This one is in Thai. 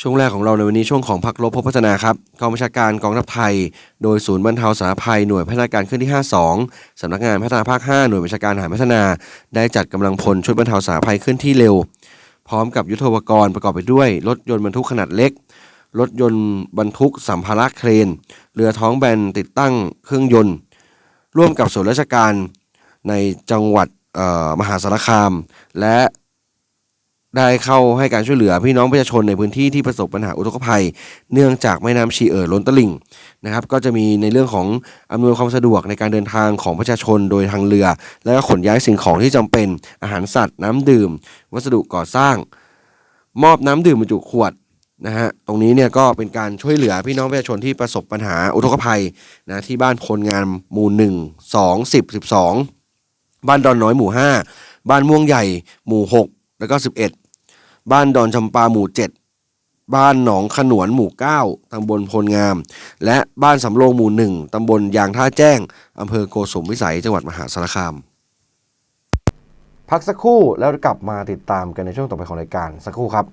ช่วงแรกของเราในวันนี้ช่วงของพักรบพบพัฒนาครับกองบัญชาการกองทัพไทย โดยศูนย์บรรเทาสาธารณภัยหน่วยพัฒนาการขึ้นที่ 52 สำนักงานพัฒนาภาค 5 หน่วยบัญชาการหารพัฒนา ได้จัดกำลังพลชุดบรรเทาสาธารณภัยขึ้นที่เร็ว พร้อมกับยุทโธปกรณ์ประกอบไปด้วย รถยนต์บรรทุกขนาดเล็ก รถยนต์บรรทุกสัมภาระเครน เรือท้องแบนติดตั้งเครื่องยนต์ ร่วมกับส่วนราชการในจังหวัดมหาสารคาม และ ได้เข้าให้การช่วยเหลือพี่น้องประชาชนในพื้นที่ที่ประสบปัญหาอุทกภัย เนื่องจากแม่น้ำชีเอ่อล้นตลิ่งนะครับก็จะมีในเรื่องของอำนวยความสะดวกในการเดินทางของประชาชนโดยทางเรือ และขนย้ายสิ่งของที่จำเป็นอาหารสัตว์ น้ำดื่ม วัสดุก่อสร้าง มอบน้ำดื่มบรรจุขวดนะฮะตรงนี้เนี่ยก็เป็นการช่วยเหลือพี่น้องประชาชนที่ประสบปัญหาอุทกภัยนะที่บ้านพลงานหมู่หนึ่งสองสิบสิบสองบ้านดอนน้อยหมู่ห้าบ้านม่วงใหญ่หมู่หกแล้วก็สิ บ้านดอนจำปาหมู่เจ็ดบ้านหนองขนวนหมู่เก้าตำบลพลงาม และบ้านสำโรงหมู่หนึ่งตำบลยางท่าแจ้งอำเภอโกสุมวิสัยจังหวัดมหาสารคาม พักสักครู่แล้วกลับมาติดตามกันในช่วงต่อไปของรายการสักครู่ครับ